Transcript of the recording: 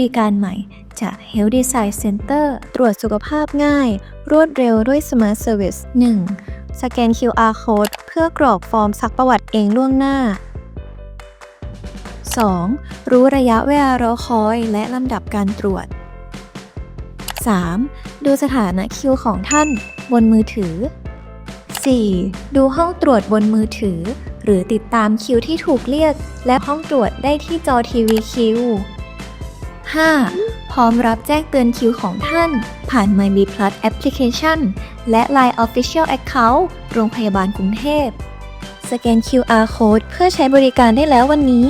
ริการใหม่จาก Health Design Center ตรวจสุขภาพง่าย รวดเร็วด้วย Smart Service 1. สแกน QR Code เพื่อกรอกฟอร์มซักประวัติเองล่วงหน้า 2. รู้ระยะเวลารอคอยและลำดับการตรวจ 3. ดูสถานะคิวของท่านบนมือถือ 4. ดูห้องตรวจบนมือถือ หรือติดตามคิวที่ถูกเรียก และห้องตรวจได้ที่จอทีวีคิว 5. พร้อมรับแจ้งเตือนคิวของท่าน ผ่าน My B Plus Application และ Line Official Account โรงพยาบาลกรุงเทพ สแกน QR Code เพื่อใช้บริการได้แล้ววันนี้